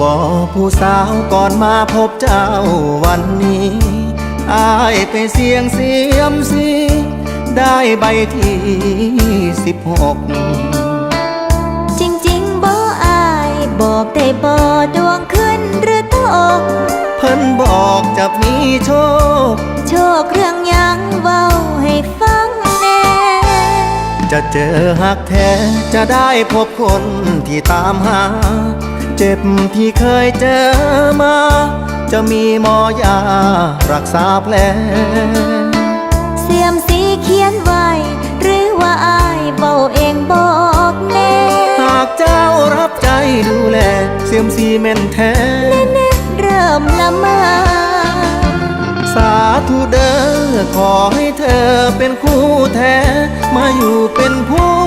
บอกผู้สาวก่อนมาพบเจ้าวันนี้อายไปเสียงเสียมสีได้ใบที่สิบหกจริงๆบ่อายบอกได้บ่ดวงขึ้นหรือตก เพิ่นบอกจะมีโชค โชคเรื่องหยังเว้าให้ฟังแน่ จะเจอหักแท้จะได้พบคนที่ตามหา เจ็บที่เคยเจอมา จะมีหมอยารักษาแผลเสียมสีเขียนไว้ หรือว่าอายเบาเองบอกแน่หากเจ้ารับใจดูแล เสียมสีแม่นแท้เริ่มละเมา สาธุเด้อขอให้เธอเป็นคู่แท้ มาอยู่เป็นผู้